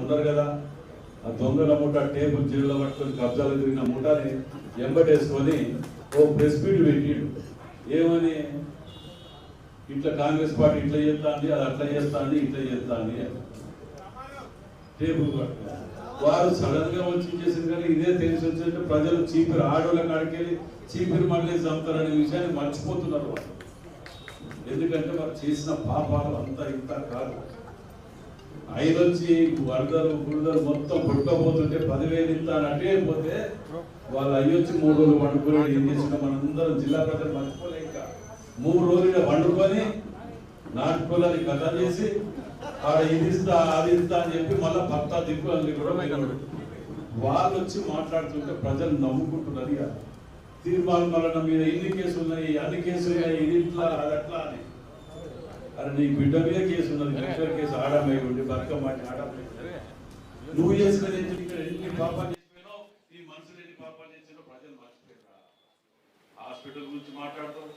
ఉన్నారు కదా. ఆ దొంగల మూట టేబుల్ జీవులో పట్టుకొని కబ్జాలు తిరిగిన మూటని ఎంబటేసుకొని ఓ ప్రెస్ మీట్ పెట్టిండు. ఏమని? ఇట్లా కాంగ్రెస్ పార్టీ ఇట్లా చేస్తాండి అది అట్లా చేస్తాండి ఇట్లా చేస్తాండి టేబుల్ పట్టుకొని. వారు సడన్గా వచ్చి చేసింది కానీ ఇదే తెలిసి వచ్చిందంటే ప్రజలు చీపిరి ఆడోళ్ళ కాడికెళ్ళి చీపిరి మళ్ళీ చంపుతారనే విషయాన్ని మర్చిపోతున్నారు వాళ్ళు. ఎందుకంటే వారు చేసిన పాపాలు అంతా ఇంత కాదు. ఐదు వచ్చి వరదలు బురదలు మొత్తం పుట్టకపోతుంటే పదివేలు ఇంత అని అటే పోతే వాళ్ళు అయ్యొచ్చి మూడు రోజులు వండుకొని ఏం చేసిన మనందరం జిల్లా ప్రజలు మర్చిపోలే ఇంకా మూడు రోజులు వండుకొని నాటుకోలని కథ చేసి ఆడ ఇది ఇస్తా అది ఇస్తా అని చెప్పి మళ్ళీ భర్త దిక్కులని కూడా. వాళ్ళు వచ్చి మాట్లాడుతుంటే ప్రజలు నవ్వుకుంటున్నారు ఇక. తీర్మానం వలన మీద ఇన్ని కేసులు ఉన్నాయి అన్ని కేసులు ఉన్నాయి ఇది ఇట్లా అది అట్లా అని. అరే నీ బిడ్డ మీద కేసు ఉన్నది ముఖ్య కేసు ఆడమై ఉండి బతుకమ్మ అంటే ఆడమై. నువ్వు చేసిన ఎన్ని పాపాలు చేసినావు ఈ మనుషులు ఎన్ని పాపాలు చేసినో ప్రజలు మర్చిపోయారా హాస్పిటల్ గురించి మాట్లాడుతాం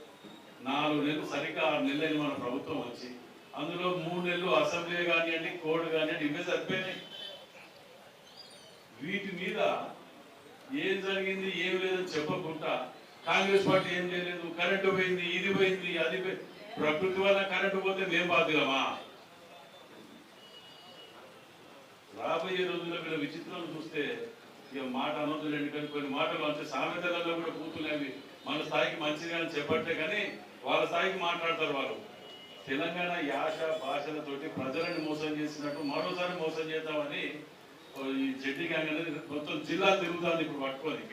నాలుగు నెలలు సరిగ్గా ఆరు నెలలు అయింది మన ప్రభుత్వం వచ్చి. అందులో మూడు నెలలు అసెంబ్లీ కానివ్వండి కోడ్ కానివ్వండి ఇవే సరిపోయినాయి. వీటి మీద ఏం జరిగింది ఏం లేదని చెప్పకుండా కాంగ్రెస్ పార్టీ ఏం చేయలేదు కరెంటు పోయింది ఇది పోయింది అది ప్రకృతి వల్ల కరెంటు పోతే మేము బాధ్యులమా? రాబోయే రోజుల్లో వీళ్ళ విచిత్రాలు చూస్తే ఇక మాట అనొద్దులేండి కానీ కొన్ని మాటలు అంటే సామెతలలో కూడా కూతులేవి మన స్థాయికి మంచిగా అని చెప్పట్టే కానీ వాళ్ళ స్థాయికి మాట్లాడతారు వాళ్ళు. తెలంగాణ యాస భాషలతోటి ప్రజలను మోసం చేసినట్టు మరోసారి మోసం చేద్దామని ఈ జడ్డి గ్యాంగ్ అనేది మొత్తం జిల్లా తిరుగుతుంది ఇప్పుడు పట్టుకోని.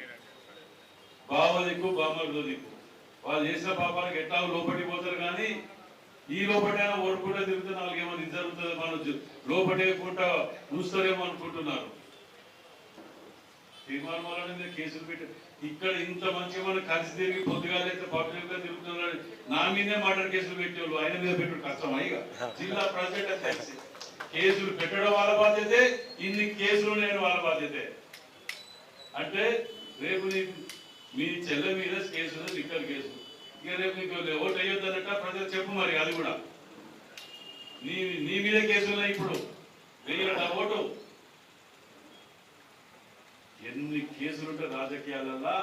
బావ దిక్కు బామ్మర్దో దిక్కు వాళ్ళు చేసిన పాపాలకు ఎట్లా లోపలికి పోతారు కానీ ఈ లోపటైనా ఓడుకుంటా తిరుగుతున్న నాలుగు ఏమైనా ఇది జరుగుతుంది మనం జు- లోపటేయకుండా చూస్తారేమో అనుకుంటున్నారు. తీర్మానం వల్లనే కేసులు పెట్టి ఇక్కడ ఇంత మంచిగా మనం కలిసి తిరిగి పొద్దుగాలైతే పబ్లిక్గా తిరుగుతున్నారు నా మీదే మర్డర్ కేసులు పెట్టేవాళ్ళు. ఆయన మీద పెట్టడం కష్టం ఇక జిల్లా ప్రజెంట్ తెలిసి కేసులు పెట్టడం వాళ్ళ బాధ్యతే ఇన్ని కేసులు నేను వాళ్ళ బాధ్యతే. అంటే రేపు మీ చెల్లె మీద కేసు ఇక్కడ లిక్కర్ కేసు ఇక రేపు నీకు ఓటు అయ్యొద్దనట ప్రజలు చెప్పు మరి అది కూడా. నీ నీ మీద కేసులు ఇప్పుడు. వెయ్యి ఓటు? ఎన్ని కేసులుంటే రాజకీయాలల్లో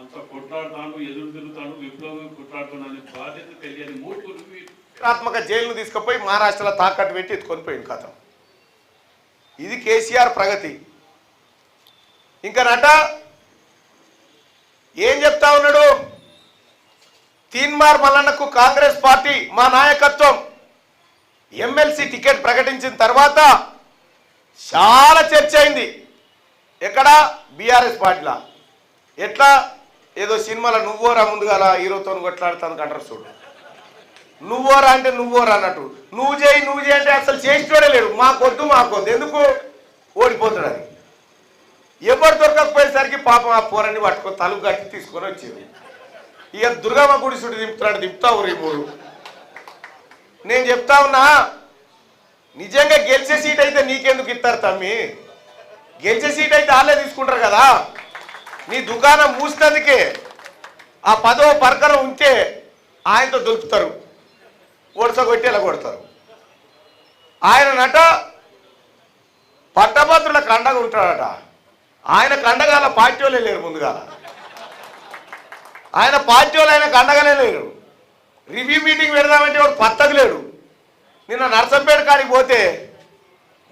అంత కొట్లాడుతాను ఎదురు తిరుగుతాను విప్లవం కొట్లాడుతున్నాను బాధ్యత తెలియని మూడు ఆత్మక జైలును తీసుకుపోయి మహారాష్ట్రలో తాకట్టు పెట్టి ఎత్తుకొని పోయింది కథ. ఇది కేసీఆర్ ప్రగతి. ఇంకా నట ఏం చెప్తా ఉన్నాడు? తీన్మార్ మల్లన్నకు కాంగ్రెస్ పార్టీ మా నాయకత్వం. ఎమ్మెల్సీ టికెట్ ప్రకటించిన తర్వాత చాలా చర్చ అయింది. ఎక్కడ? బీఆర్ఎస్ పార్టీలా? ఎట్లా? ఏదో సినిమాలో నువ్వోరా ముందుగాల హీరోతో కొట్లాడుతాను అంటారు చూడు. నువ్వోరా అంటే నువ్వోరా అన్నట్టు. నువ్వు చేయి నువ్వు చేయి అంటే అసలు చేసేటోడే లేడు. మాకొద్దు మాకొద్దు. ఎందుకు? ఓడిపోతాడు అది. ఎవరు దొరకకపోయేసరికి పాపం ఆ పోరాన్ని పట్టుకొని తలుపు కట్టి తీసుకొని వచ్చేది ఇక దుర్గమ్మ గుడి చుట్టూ దింపుతాడు దింపుతావు రీ మూడు. నేను చెప్తా ఉన్నా నిజంగా గెలిచే సీట్ అయితే నీకెందుకు ఇస్తారు తమ్మి? గెలిచే సీట్ అయితే వాళ్ళే తీసుకుంటారు కదా. నీ దుకాణం మూసినందుకే ఆ పదో పరకరం ఉంటే ఆయనతో దొరుకుతారు వరుస కొట్టి ఇలా కొడతారు. ఆయన నట పట్టభద్రుల కండగా ఉంటాడట. ఆయన కండగాల పార్టీ వాళ్ళే లేరు ముందుగా. ఆయన పార్టీ వాళ్ళు ఆయన కండగానే లేరు. రివ్యూ మీటింగ్ పెడదామంటే వాడు పత్తది లేడు. నిన్న నర్సంపేట కాడికి పోతే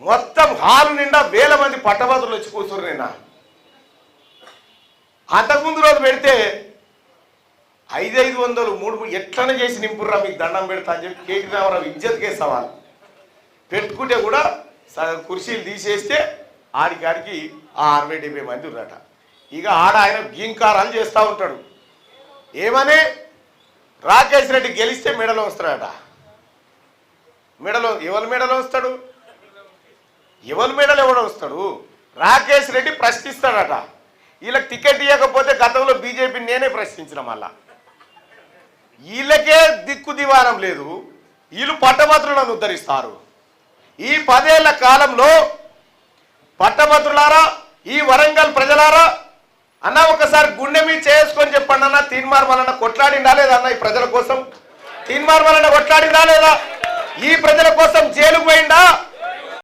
మొత్తం హాలు నిండా వేల మంది పట్టభద్రులు వచ్చి కూర్చున్నారు నిన్న. అంతకుముందు రోజు పెడితే ఐదు ఐదు వందలు మూడు మూడు ఎట్లనే చేసి నింపుర్రా మీకు దండం పెడతా అని చెప్పి కేటీ రామారావు ఇజ్జత్కే సవాల్. పెట్టుకుంటే కూడా సగం కుర్చీలు తీసేస్తే ఆడికాడికి ఆ అరవై డెబ్బై మంది ఉన్నారట. ఇక ఆడ ఆయన గీంకారాలు చేస్తూ ఉంటాడు. ఏమని? రాకేష్ రెడ్డి గెలిస్తే మెడలో వస్తాడట. మెడలో ఎవరి మెడలో వస్తాడు? ఎవరి మెడలో ఎవడో వస్తాడు? రాకేష్ రెడ్డి ప్రశ్నిస్తాడట. వీళ్ళకి టికెట్ ఇవ్వకపోతే గతంలో బీజేపీ నేనే ప్రశ్నించిన మళ్ళా. వీళ్ళకే దిక్కు దివారం లేదు. వీళ్ళు పట్టభద్రులను ఉద్ధరిస్తారు. ఈ పదేళ్ళ కాలంలో పట్టభద్రులారా ఈ వరంగల్ ప్రజలారా అన్న ఒకసారి గుండె మీద చేసుకొని చెప్పండి అన్న తీన్మార్ వలన కొట్లాడిందా లేదా అన్న ఈ ప్రజల కోసం? తీన్మార్ వలన కొట్లాడిందా లేదా? ఈ ప్రజల కోసం జైలుకు పోయిందా?